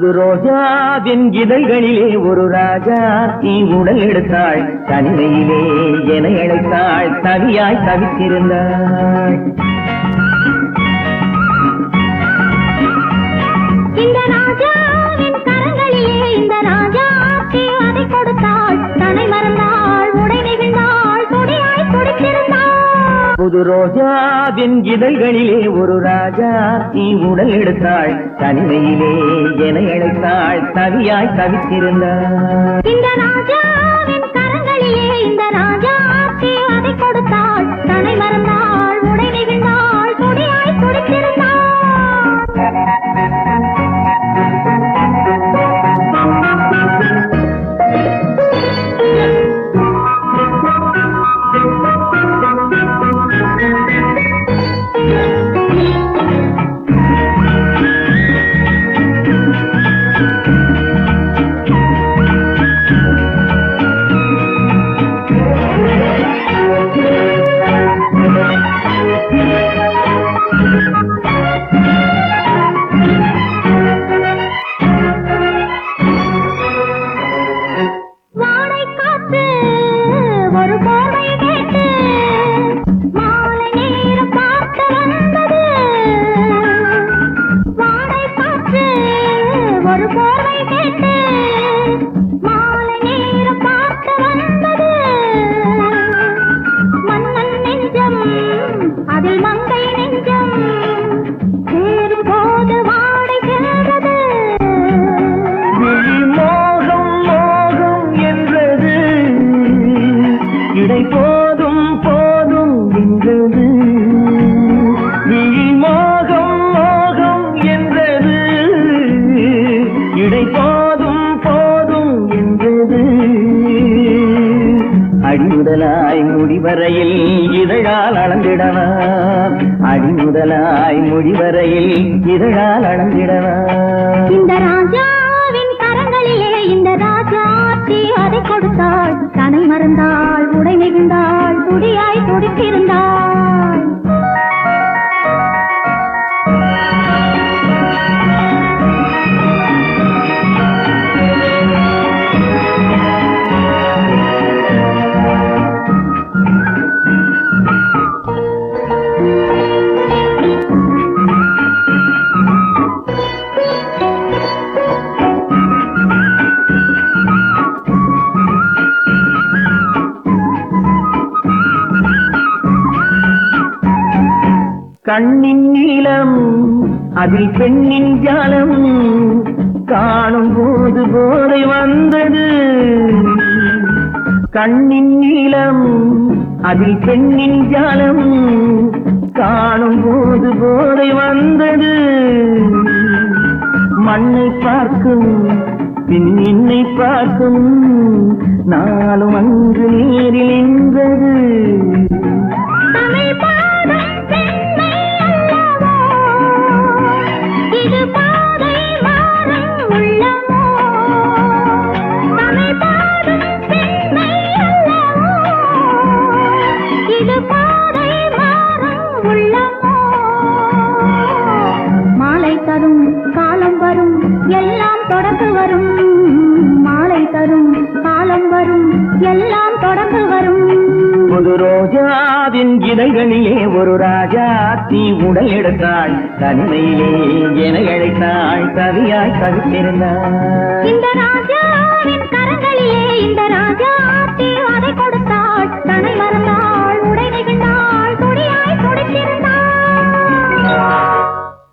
புது ரோஜாவின் இதழ்களிலே ஒரு ராஜா தீ உடல் எடுத்தாள் தனிமையிலே என அழைத்தாள் தவியாய் தவித்திருந்தாள். புது ரோஜாவின் இதழ்களிலே ஒரு ராஜா நீ உடல் எடுத்தாள் தனிமையிலே என அழைத்தாள் தவியாய் தவித்திருந்தாள். விடை போதும் போதும் என்றது. விழி மோகம் மோகம் என்றது. இடை போதும் போதும் என்றது. அடிமுதலாய் முடிவரையில் இதழால் அளந்திடவா? அடிமுதலாய் முடிவரையில் இதழால் அளந்திடவா? இந்த ராஜா கண்ணின் நீளம் அதில் பெண்ணின் ஜாலம். காணும் போது போதை வந்தது. கண்ணின் நீளம் அதில் பெண்ணின் ஜாலம். காணும் போது போதை வந்தது. மண்ணை பார்க்கும் பின் என்னை பார்க்கும். நாளும் அங்கு நேரிலே வரும் மாலை தரும் காலம் வரும் எல்லாம் தொடர்ந்து வரும். புது ரோஜாவின் இதழ்களிலே ஒரு ராஜா தீ உடல் எடுத்தாள் தனிமையிலே என அழைத்தாள் கவியாய் கவித்திருந்தாள் இந்த ராஜாவின் கரங்களிலே இந்த ராஜா